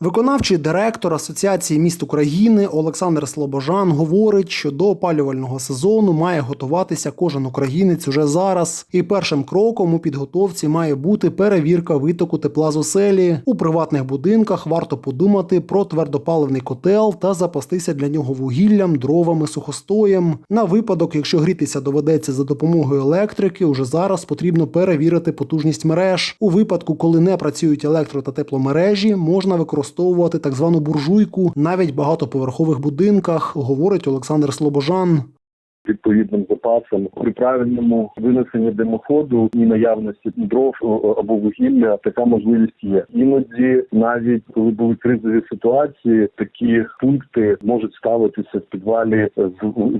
Виконавчий директор Асоціації міст України Олександр Слобожан говорить, що до опалювального сезону має готуватися кожен українець уже зараз. І першим кроком у підготовці має бути перевірка витоку тепла з оселі. У приватних будинках варто подумати про твердопаливний котел та запастися для нього вугіллям, дровами, сухостоєм. На випадок, якщо грітися доведеться за допомогою електрики, уже зараз потрібно перевірити потужність мереж. У випадку, коли не працюють електро та тепломережі, можна використовувати так звану буржуйку навіть в багатоповерхових будинках, говорить Олександр Слобожан. відповідним запасом при правильному винесенні димоходу і наявності дров о, або вугілля така можливість є. Іноді, навіть коли були кризові ситуації, такі пункти можуть ставитися в підвалі з,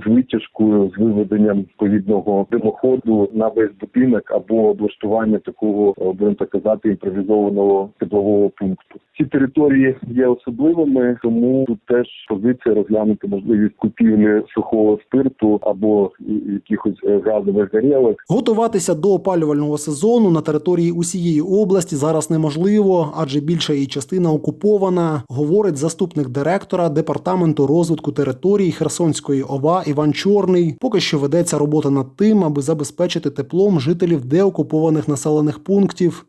витяжкою з виведенням відповідного димоходу на весь будинок або облаштування такого о, будемо так казати імпровізованого теплового пункту. Ці території є особливими, тому тут теж позиція розглянути можливість купівлі сухого спирту або якихось е, газових горілок. Готуватися до опалювального сезону на території усієї області зараз неможливо, адже більша її частина окупована, говорить заступник директора департаменту розвитку територій Херсонської ОВА Іван Чорний. Поки що ведеться робота над тим, аби забезпечити теплом жителів деокупованих населених пунктів.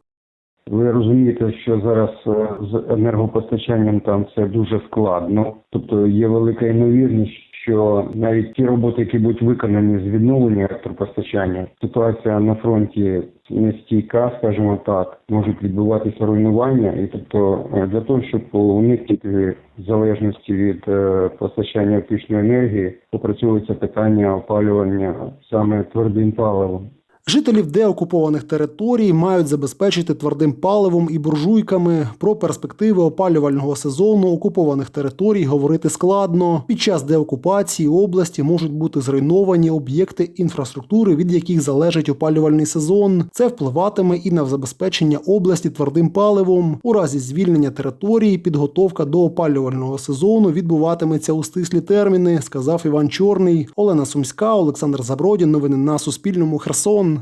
Ви розумієте, що зараз е, з енергопостачанням там це дуже складно. Тобто є велика ймовірність, що навіть ті роботи, які будуть виконані з відновлення електропостачання, ситуація на фронті нестійка, скажімо так, можуть відбуватися руйнування, і тобто е, для того, щоб уникнути залежності від е, постачання електричної енергії, попрацьовується питання опалювання саме твердим паливом. Жителів деокупованих територій мають забезпечити твердим паливом і буржуйками. Про перспективи опалювального сезону окупованих територій говорити складно. Під час деокупації області можуть бути зруйновані об'єкти інфраструктури, від яких залежить опалювальний сезон. Це впливатиме і на забезпечення області твердим паливом. У разі звільнення території підготовка до опалювального сезону відбуватиметься у стислі терміни, сказав Іван Чорний. Олена Сумська, Олександр Забродін. Новини на Суспільному. Херсон.